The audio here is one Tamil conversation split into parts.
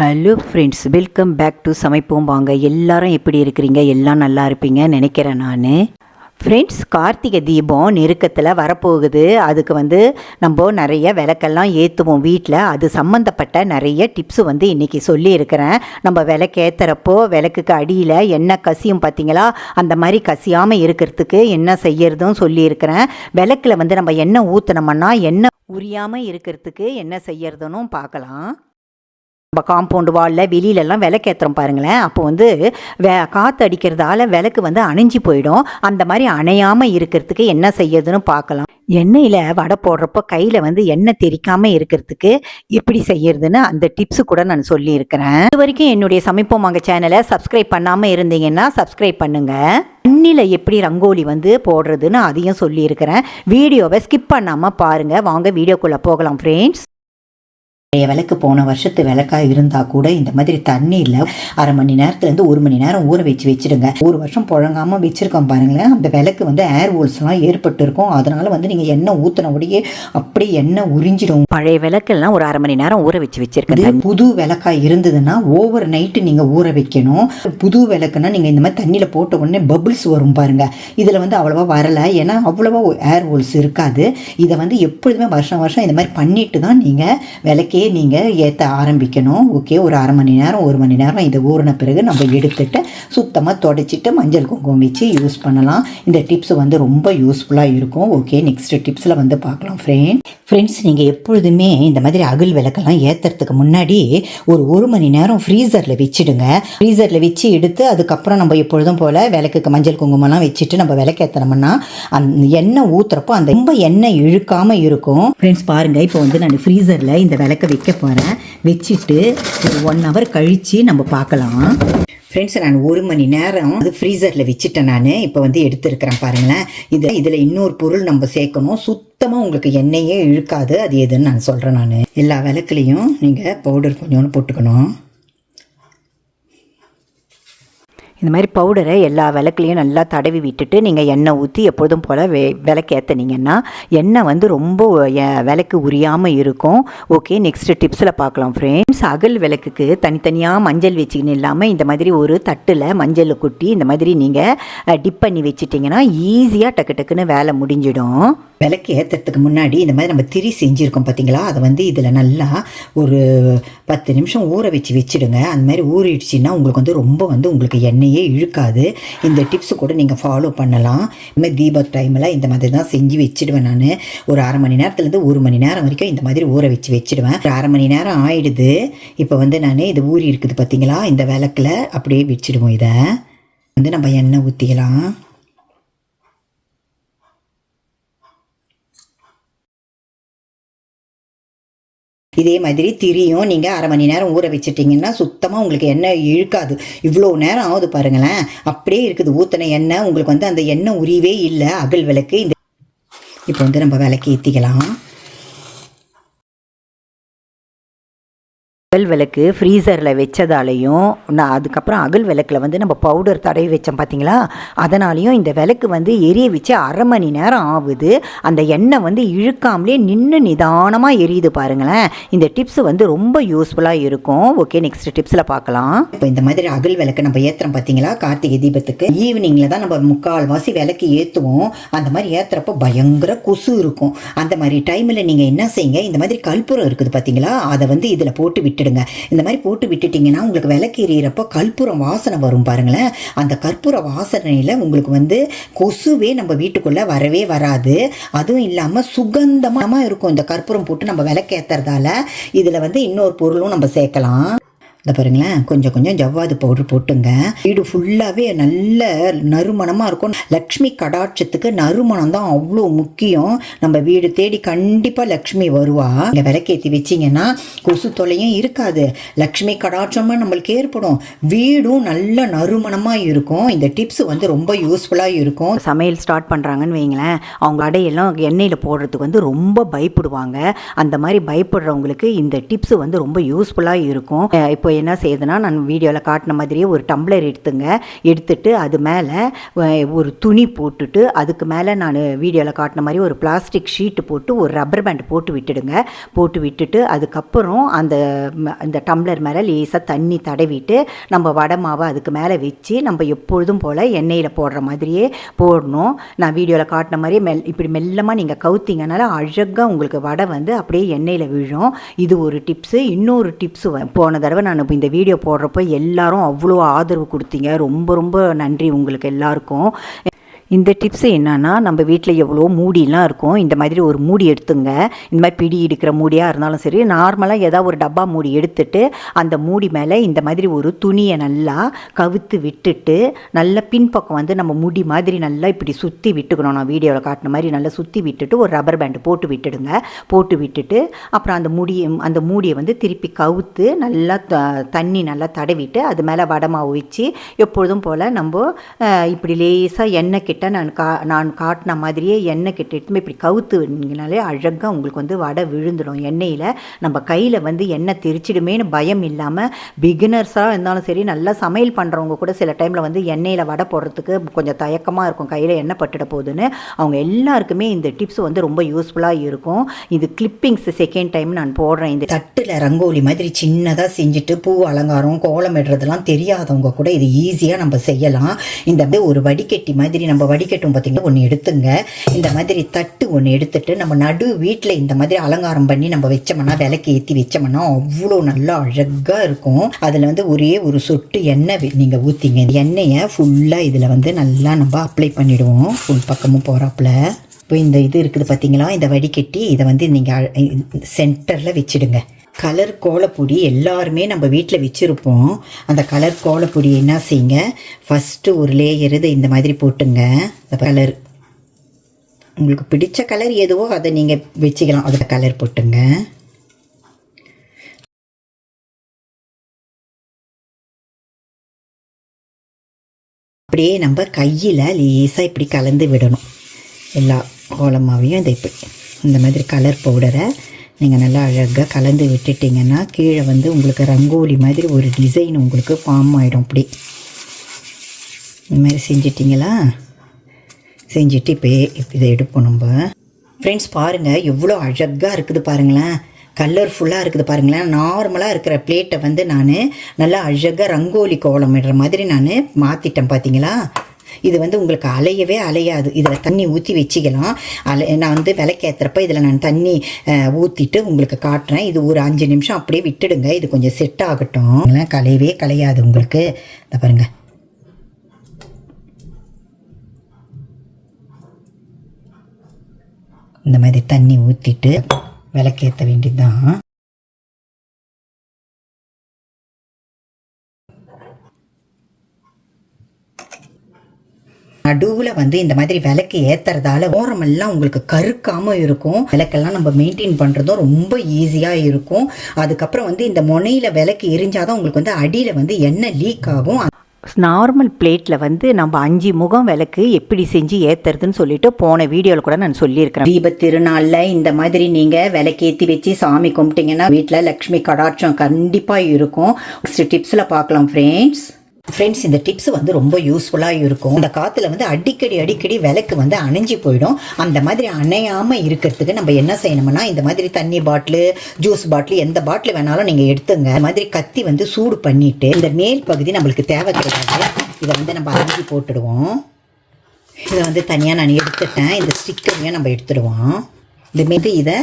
Hello friends welcome back to சமைப்போம் வாங்க. எல்லாரும் எப்படி இருக்கிறீங்க? எல்லாம் நல்லா இருப்பீங்க நினைக்கிறேன் நான். ஃப்ரெண்ட்ஸ் கார்த்திகை தீபம் நெருக்கத்தில் வரப்போகுது. அதுக்கு வந்து நம்ம நிறைய விளக்கெல்லாம் ஏற்றுவோம் வீட்டில் அது சம்மந்தப்பட்ட நிறைய டிப்ஸு வந்து இன்றைக்கி சொல்லியிருக்கிறேன். நம்ம விளக்கு ஏற்றுறப்போ விளக்குக்கு அடியில் என்ன கசியும் பார்த்தீங்களா? அந்த மாதிரி கசியாமல் இருக்கிறதுக்கு என்ன செய்யறதும் சொல்லியிருக்கிறேன். விளக்கில் வந்து நம்ம எண்ணெய் ஊற்றுனோம்னா எண்ணெய் உரியாமல் இருக்கிறதுக்கு என்ன செய்யறதுன்னு பார்க்கலாம். நம்ம காம்பவுண்டு வாலில் வெளியிலலாம் விளக்கு ஏற்றுறோம் பாருங்களேன். அப்போ வந்து வே காற்று அடிக்கிறதால விளக்கு வந்து அணைஞ்சு போயிடும். அந்த மாதிரி அணையாமல் இருக்கிறதுக்கு என்ன செய்யறதுன்னு பார்க்கலாம். எண்ணெயில் வடை போடுறப்போ கையில் வந்து எண்ணெய் தெறிக்காமல் இருக்கிறதுக்கு எப்படி செய்யறதுன்னு அந்த டிப்ஸு கூட நான் சொல்லியிருக்கிறேன். இது வரைக்கும் என்னுடைய சமைப்போம் அங்கே சேனலை சப்ஸ்கிரைப் பண்ணாமல் இருந்தீங்கன்னா சப்ஸ்கிரைப் பண்ணுங்கள் தண்ணியில் எப்படி ரங்கோலி வந்து போடுறதுன்னு அதையும் சொல்லியிருக்கிறேன். வீடியோவை ஸ்கிப் பண்ணாமல் பாருங்கள் வாங்க வீடியோக்குள்ளே போகலாம் ஃப்ரெண்ட்ஸ் பழைய விளக்கு போன வருஷத்து விளக்காக இருந்தால் கூட இந்த மாதிரி தண்ணியில் அரை மணி நேரத்துலேருந்து ஒரு மணி நேரம் ஊற வச்சு வச்சிடுங்க. ஒரு வருஷம் புழங்காமல் வச்சுருக்கோம் பாருங்களேன். அந்த விளக்கு வந்து ஏர் ஹோல்ஸ்லாம் ஏற்பட்டு இருக்கும் அதனால் வந்து நீங்கள் எண்ணெய் ஊற்றின உடையே அப்படியே எண்ணெய் உறிஞ்சிடும். பழைய விளக்கெல்லாம் ஒரு அரை மணி நேரம் ஊற வச்சு வச்சிருக்கேன் புது விளக்காக இருந்ததுன்னா ஓவர் நைட்டு நீங்கள் ஊற வைக்கணும். புது விளக்குனா நீங்கள் இந்த மாதிரி தண்ணியில் போட்ட உடனே பபிள்ஸ் வரும் பாருங்க. இதில் வந்து அவ்வளோவா வரலை. ஏன்னா அவ்வளோவா ஏர் ஹோல்ஸ் இருக்காது. இதை வந்து எப்பொழுதுமே வருஷம் வருஷம் இந்த மாதிரி பண்ணிட்டு தான் நீங்கள் விளக்கே நீங்கள் ஏற்ற ஆரம்பிக்கணும். ஓகே ஒரு அரை மணி நேரம் ஒரு மணி நேரம் இதை ஊறின பிறகு நம்ம எடுத்துட்டு சுத்தமாக தொடச்சிட்டு மஞ்சள் குங்குமம் வச்சு யூஸ் பண்ணலாம். இந்த டிப்ஸ் வந்து ரொம்ப யூஸ்ஃபுல்லாக இருக்கும். ஓகே நெக்ஸ்ட் டிப்ஸில் வந்து பார்க்கலாம் ஃப்ரெண்ட் ஃப்ரெண்ட்ஸ் நீங்கள் எப்பொழுதுமே இந்த மாதிரி அகல் விளக்கெல்லாம் ஏற்றுறதுக்கு முன்னாடி ஒரு ஒரு மணி நேரம் ஃப்ரீசரில் வச்சுடுங்க. ஃப்ரீசரில் வச்சு எடுத்து அதுக்கப்புறம் நம்ம எப்பொழுதும் போல் விளக்குக்கு மஞ்சள் குங்குமம்லாம் வச்சுட்டு நம்ம விளக்கேற்றினோம்னா அந்த எண்ணெய் ஊற்றுறப்போ அந்த ரொம்ப எண்ணெய் இழுக்காமல் இருக்கும். ஃப்ரெண்ட்ஸ் பாருங்கள் இப்போ வந்து நான் ஃப்ரீசரில் இந்த விளக்க வைக்க போகிறேன் வச்சுட்டு ஒரு ஒன் ஹவர் கழித்து நம்ம பார்க்கலாம். ஃப்ரெண்ட்ஸ் நான் ஒரு மணி நேரம் அது ஃப்ரீசரில் வச்சுட்டேன் நான். இப்போ வந்து எடுத்துருக்கிறேன் பாருங்களேன். இது இதில் இன்னொரு பொருள் நம்ம சேர்க்கணும். சுத்தமாக உங்களுக்கு எண்ணெயே இழுக்காது. அது எதுன்னு நான் சொல்கிறேன் நான். எல்லா விளக்குலேயும் நீங்கள் பவுடர் கொஞ்சோன்னு போட்டுக்கணும். இந்த மாதிரி பவுடரை எல்லா விளக்குலையும் நல்லா தடவி விட்டுட்டு நீங்கள் எண்ணெய் ஊற்றி எப்பொழுதும் போல் வெ விளக்கு ஏற்றுனீங்கன்னா எண்ணெய் வந்து ரொம்ப எ- விளக்கு உரியாமல் இருக்கும். ஓகே நெக்ஸ்ட் டிப்ஸில் பார்க்கலாம் ஃப்ரெண்ட்ஸ் அகல் விளக்குக்கு தனித்தனியாக மஞ்சள் வச்சுக்கின்னு இல்லாமல் இந்த மாதிரி ஒரு தட்டில் மஞ்சள் கொட்டி இந்த மாதிரி நீங்கள் டிப் பண்ணி வச்சிட்டிங்கன்னா ஈஸியாக டக்கு டக்குன்னு வேலை முடிஞ்சிடும். விளக்கு ஏற்றுறதுக்கு முன்னாடி இந்த மாதிரி நம்ம திரி செஞ்சுருக்கோம் பார்த்தீங்களா அதை வந்து இதில் நல்லா ஒரு பத்து நிமிஷம் ஊற வச்சு வச்சுடுங்க. அந்த மாதிரி ஊறிடுச்சின்னா உங்களுக்கு வந்து ரொம்ப வந்து உங்களுக்கு எண்ணெயே இழுக்காது. இந்த டிப்ஸு கூட நீங்கள் ஃபாலோ பண்ணலாம். இந்த மாதிரி தீப டைமில் இந்த மாதிரி தான் செஞ்சு வச்சுடுவேன் நான். ஒரு அரை மணி நேரத்துலேருந்து ஒரு மணி நேரம் வரைக்கும் இந்த மாதிரி ஊற வச்சு வச்சுடுவேன். ஒரு அரை மணி நேரம் ஆயிடுது. இப்போ வந்து நான் இது ஊறி இருக்குது பார்த்தீங்களா இந்த விளக்கில் அப்படியே வச்சுடுவோம் இதை. வந்து நம்ம எண்ணெய் ஊற்றிக்கலாம் இதே மாதிரி திரியும். நீங்கள் அரை மணி நேரம் ஊற வச்சிட்டிங்கன்னா சுத்தமாக உங்களுக்கு எண்ணெய் இழுக்காது. இவ்வளோ நேரம் ஆகுது பாருங்களேன். அப்படியே இருக்குது. ஊற்றின எண்ணெய் உங்களுக்கு வந்து அந்த எண்ணெய் உரிவே இல்லை. அகல் விளக்கு. இந்த இப்போ வந்து நம்ம விளக்கு ஏற்றிக்கலாம் அகல் விளக்கு ஃப்ரீசரில் வச்சதாலையும் நான் அதுக்கப்புறம் அகல் விளக்கில் வந்து நம்ம பவுடர் தடவி வச்சோம் பார்த்தீங்களா அதனாலையும் இந்த விளக்கு வந்து எரிய வச்சு அரை மணி நேரம் ஆகுது அந்த எண்ணெய் வந்து இழுக்காமலே நின்று நிதானமாக எரியுது பாருங்களேன். இந்த டிப்ஸ் வந்து ரொம்ப யூஸ்ஃபுல்லாக இருக்கும். ஓகே நெக்ஸ்ட் டிப்ஸில் பார்க்கலாம் இப்போ இந்த மாதிரி அகல் விளக்கு நம்ம ஏற்றுறோம் பார்த்தீங்களா கார்த்திகை தீபத்துக்கு. ஈவினிங்கில் தான் நம்ம முக்கால்வாசி விளக்கு ஏற்றுவோம் அந்த மாதிரி ஏற்றுறப்போ பயங்கர கொசு இருக்கும். அந்த மாதிரி டைமில் நீங்கள் என்ன செய்யுங்க? இந்த மாதிரி கற்பூரம் இருக்குது பார்த்தீங்களா அதை வந்து இதில் போட்டு விட்டு விட்டுடுங்க. இந்த மாதிரி போட்டு விட்டுட்டிங்கன்னா உங்களுக்கு விளக்கு எறிகிறப்போ கற்பூரம் வாசனை வரும் பாருங்களேன். அந்த கற்பூர வாசனையில் உங்களுக்கு வந்து கொசுவே நம்ம வீட்டுக்குள்ளே வரவே வராது. அதுவும் இல்லாமல் சுகந்தமாக இருக்கும். இந்த கற்பூரம் போட்டு நம்ம விளக்கேற்றுறதால இதில் வந்து இன்னொரு பொருளும் நம்ம சேர்க்கலாம். இந்த பாருங்களேன். கொஞ்சம் கொஞ்சம் ஜவ்வாது பவுடர் போட்டுங்க. வீடு ஃபுல்லாகவே நல்ல நறுமணமாக இருக்கும். லக்ஷ்மி கடாட்சத்துக்கு நறுமணம் தான் அவ்வளோ முக்கியம். நம்ம வீடு தேடி கண்டிப்பாக லக்ஷ்மி வருவா. இங்கே விளக்கேற்றி வச்சிங்கன்னா கொசு தொல்லையும் இருக்காது. லக்ஷ்மி கடாட்சமும் நம்மளுக்கு ஏற்படும். வீடும் நல்ல நறுமணமாக இருக்கும். இந்த டிப்ஸ் வந்து ரொம்ப யூஸ்ஃபுல்லாக இருக்கும். சமையல் ஸ்டார்ட் பண்ணுறாங்கன்னு வைங்களேன். அவங்க அடையெல்லாம் எண்ணெயில் போடுறதுக்கு வந்து ரொம்ப பயப்படுவாங்க. அந்த மாதிரி பயப்படுறவங்களுக்கு இந்த டிப்ஸ் வந்து ரொம்ப யூஸ்ஃபுல்லாக இருக்கும். இப்போ இப்போ என்ன செய்யுதுன்னா நான் வீடியோவில் காட்டின மாதிரியே ஒரு டம்ளர் எடுத்துங்க. எடுத்துட்டு அது மேலே ஒரு துணி போட்டுட்டு அதுக்கு மேலே நான் வீடியோவில் காட்டின மாதிரி ஒரு பிளாஸ்டிக் ஷீட்டு போட்டு ஒரு ரப்பர் பேண்ட் போட்டு விட்டுடுங்க. போட்டு விட்டுட்டு அதுக்கப்புறம் அந்த அந்த டம்ளர் மேலே லேசாக தண்ணி தடவிட்டு நம்ம வடை மாவை அதுக்கு மேலே வச்சு நம்ம எப்பொழுதும் போல் எண்ணெயில் போடுற மாதிரியே போடணும். நான் வீடியோவில் காட்டின மாதிரியே மெல் இப்படி மெல்லமாக நீங்கள் கவுத்திங்கனால அழகாக உங்களுக்கு வடை வந்து அப்படியே எண்ணெயில் விழும். இது ஒரு டிப்ஸு. இன்னொரு டிப்ஸு போன தடவை நான் இப்போ இந்த வீடியோ போடுறப்போ எல்லாரும் அவ்வளோ ஆதரவு கொடுத்தீங்க. ரொம்ப ரொம்ப நன்றி உங்களுக்கு எல்லாருக்கும். இந்த டிப்ஸ் என்னன்னா நம்ம வீட்டில் எவ்வளோ மூடிலாம் இருக்கும். இந்த மாதிரி ஒரு மூடி எடுத்துங்க. இந்த மாதிரி பிடி எடுக்கிற மூடியாக இருந்தாலும் சரி நார்மலாக ஏதாவது ஒரு டப்பா மூடி எடுத்துட்டு அந்த மூடி மேலே இந்த மாதிரி ஒரு துணியை நல்லா கவுத்து விட்டுட்டு நல்ல பின்பக்கம் வந்து நம்ம முடி மாதிரி நல்லா இப்படி சுற்றி விட்டுக்கணும். நான் வீடியோவில் காட்டின மாதிரி நல்லா சுற்றி விட்டுட்டு ஒரு ரப்பர் பேண்டு போட்டு விட்டுடுங்க. போட்டு விட்டுட்டு அப்புறம் அந்த முடியை அந்த மூடியை வந்து திருப்பி கவுத்து நல்லா த தண்ணி நல்லா தடவிட்டு அது மேலே வடை மாவு வச்சு எப்பொழுதும் போல் நம்ம இப்படி லேசாக எண்ணெய் கிட்ட நான் கா நான் காட்டின மாதிரியே எண்ணெய் கிட்ட எடுத்து இப்படி கவுத்து வந்தீங்கனாலே அழகாக உங்களுக்கு வந்து வடை விழுந்துடும் எண்ணெயில் நம்ம கையில் வந்து எண்ணெய் தெரிச்சிடுமேன்னு பயம் இல்லாமல் பிகினர்ஸாக இருந்தாலும் சரி நல்லா சமையல் பண்ணுறவங்க கூட சில டைமில் வந்து எண்ணெயில் வடை போடுறதுக்கு கொஞ்சம் தயக்கமாக இருக்கும். கையில் எண்ணெய் பட்டுட போகுதுன்னு அவங்க எல்லாருக்குமே இந்த டிப்ஸ் வந்து ரொம்ப யூஸ்ஃபுல்லாக இருக்கும். இது கிளிப்பிங்ஸ் செகண்ட் டைம் நான் போடுறேன். இந்த தட்டில் ரங்கோலி மாதிரி சின்னதாக செஞ்சுட்டு பூ அலங்காரம் கோலம் இடுறதுலாம் தெரியாதவங்க கூட இது ஈஸியாக நம்ம செய்யலாம். இந்த வந்து ஒரு வடிகட்டி மாதிரி நம்ம வடிகட்டும் பார்த்தீங்கன்னா ஒன்று எடுத்துங்க. இந்த மாதிரி தட்டு ஒன்று எடுத்துட்டு நம்ம நடு வீட்டில் இந்த மாதிரி அலங்காரம் பண்ணி நம்ம வச்சோம்னா விளக்கு ஏற்றி வச்சோம்னா அவ்வளோ நல்லா அழகாக இருக்கும். அதில் வந்து ஒரே ஒரு சொட்டு எண்ணெய் நீங்கள் ஊற்றிங்க இந்த எண்ணெயை ஃபுல்லாக இதில் வந்து நல்லா நம்ம அப்ளை பண்ணிவிடுவோம் ஃபுல் பக்கமும் போகிறாப்புல இப்போ இந்த இது இருக்குது பார்த்தீங்களா இந்த வடிகட்டி இதை வந்து நீங்கள் சென்டரில் வச்சிடுங்க. கலர் கோலப்பொடி எல்லாருமே நம்ம வீட்டில் வச்சுருப்போம். அந்த கலர் கோலப்பொடி என்ன செய்யுங்க? ஃபஸ்ட்டு ஒரு லேயர் இது இந்த மாதிரி போட்டுங்க. அந்த கலர் உங்களுக்கு பிடித்த கலர் எதுவோ அதை நீங்கள் வச்சுக்கலாம். அதில் கலர் போட்டுங்க. அப்படியே நம்ம கையில் லேசாக இப்படி கலந்து விடணும். எல்லா கோலமாவையும் இதை இப்படி. இந்த மாதிரி கலர் பவுடரை நீங்கள் நல்லா அழகாக கலந்து விட்டுட்டிங்கன்னா கீழே வந்து உங்களுக்கு ரங்கோலி மாதிரி ஒரு டிசைன் உங்களுக்கு ஃபார்ம் ஆகிடும் அப்படி. இந்த மாதிரி செஞ்சிட்டிங்களா? செஞ்சுட்டு இப்போ இதை எடுப்போம் நம்ம. ஃப்ரெண்ட்ஸ் பாருங்கள் எவ்வளோ அழகாக இருக்குது பாருங்களேன். கலர்ஃபுல்லாக இருக்குது பாருங்களேன். நார்மலாக இருக்கிற பிளேட்டை வந்து நான் நல்லா அழகாக ரங்கோலி கோலம் இடுற மாதிரி நான் மாற்றிட்டேன் பார்த்தீங்களா இது வந்து உங்களுக்கு அலையவே அலையாது. இதில் தண்ணி ஊற்றி வச்சுக்கலாம். அலை நான் வந்து விளக்கேற்றுறப்ப இதில் நான் தண்ணி ஊற்றிட்டு உங்களுக்கு காட்டுறேன். இது ஒரு அஞ்சு நிமிஷம் அப்படியே விட்டுடுங்க. இது கொஞ்சம் செட் ஆகட்டும். கலையவே கலையாது உங்களுக்கு. இந்த பாருங்க. இந்த மாதிரி தண்ணி ஊற்றிட்டு விளக்கேற்ற வேண்டியதுதான். நடுவில் வந்து இந்த மாதிரி விளக்கு ஏற்றுறதால ஓரமெல்லாம் உங்களுக்கு கருக்காமல் இருக்கும். விளக்கெல்லாம் நம்ம மெயின்டைன் பண்ணுறதும் ரொம்ப ஈஸியாக இருக்கும். அதுக்கப்புறம் வந்து இந்த முனையில் விளக்கு எரிஞ்சாதான் உங்களுக்கு வந்து அடியில் வந்து எண்ணெய் லீக் ஆகும். நார்மல் பிளேட்டில் வந்து நம்ம அஞ்சு முகம் விளக்கு எப்படி செஞ்சு ஏற்றுறதுன்னு சொல்லிட்டு போன வீடியோவில் கூட நான் சொல்லியிருக்கிறேன். தீப திருநாளில் இந்த மாதிரி நீங்கள் விளக்கேற்றி வச்சு சாமி கும்பிட்டீங்கன்னா வீட்டில் லக்ஷ்மி கடாட்சம் கண்டிப்பாக இருக்கும். டிப்ஸில் பார்க்கலாம் ஃப்ரெண்ட்ஸ் ஃப்ரெண்ட்ஸ் இந்த டிப்ஸ் வந்து ரொம்ப யூஸ்ஃபுல்லாக இருக்கும். இந்த காற்றுல வந்து அடிக்கடி அடிக்கடி விளக்கு வந்து அணைஞ்சு போயிடும். அந்த மாதிரி அணையாமல் இருக்கிறதுக்கு நம்ம என்ன செய்யணும்னா இந்த மாதிரி தண்ணி பாட்டிலு ஜூஸ் பாட்டில் எந்த பாட்டில் வேணாலும் நீங்கள் எடுத்துங்க. இந்த மாதிரி கத்தி வந்து சூடு பண்ணிவிட்டு இந்த மேல் பகுதி நம்மளுக்கு தேவை கிடையாது இதை வந்து நம்ம அரிஞ்சு போட்டுடுவோம். இதை வந்து தனியாக நான் எடுத்துட்டேன். இந்த ஸ்டிக்கரையும் நம்ம எடுத்துடுவோம். இந்த மீது இதை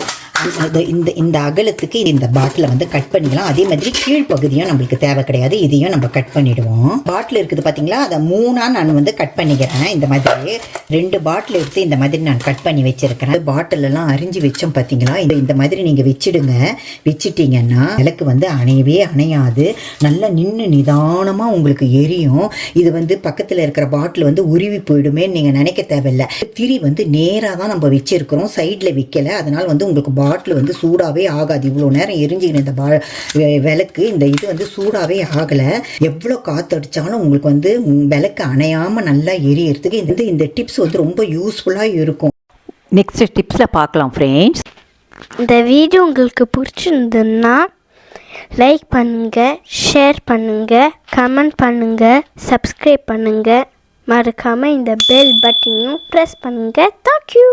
இந்த இந்த இந்த அகலத்துக்கு இந்த பாட்டிலை வந்து கட் பண்ணிக்கலாம். அதே மாதிரி கீழ்ப்பகுதியும் நம்மளுக்கு தேவை கிடையாது. இதையும் நம்ம கட் பண்ணிடுவோம். பாட்டில் இருக்குது பார்த்தீங்களா அதை மூணாக நான் வந்து கட் பண்ணிக்கிறேன். இந்த மாதிரி ரெண்டு பாட்டில் எடுத்து இந்த மாதிரி நான் கட் பண்ணி வச்சிருக்கிறேன். பாட்டிலெல்லாம் அரிஞ்சு வச்சோம் பார்த்தீங்களா இந்த இந்த மாதிரி நீங்கள் வச்சிடுங்க. வச்சுட்டிங்கன்னா விளக்கு வந்து அணையவே அணையாது. நல்லா நின்று நிதானமாக உங்களுக்கு எரியும். இது வந்து பக்கத்தில் இருக்கிற பாட்டில் வந்து உருவி போயிடுமே நீங்கள் நினைக்க தேவையில்லை. திரி வந்து நேராக தான் நம்ம வச்சிருக்கிறோம். சைடில் விற்கலை அதனால் வந்து உங்களுக்கு பாட்டில் வந்து சூடாகவே ஆகாது. இவ்வளோ நேரம் எரிஞ்சுக்கிற இந்த பா வெ- விளக்கு இந்த இது வந்து சூடாகவே ஆகலை. எவ்வளோ காற்றடிச்சாலும் உங்களுக்கு வந்து விளக்கு அணையாமல் நல்லா எரியறதுக்கு இந்த இந்த டிப்ஸ் வந்து ரொம்ப யூஸ்ஃபுல்லாக இருக்கும். நெக்ஸ்ட் டிப்ஸில் பார்க்கலாம் ஃப்ரெண்ட்ஸ் இந்த வீடியோ உங்களுக்கு பிடிச்சிருந்ததுன்னா லைக் பண்ணுங்கள் ஷேர் பண்ணுங்கள் கமெண்ட் பண்ணுங்கள் சப்ஸ்கிரைப் பண்ணுங்கள் மறக்காமல் இந்த பெல் பட்டனையும் ப்ரெஸ் பண்ணுங்கள் தேங்க்யூ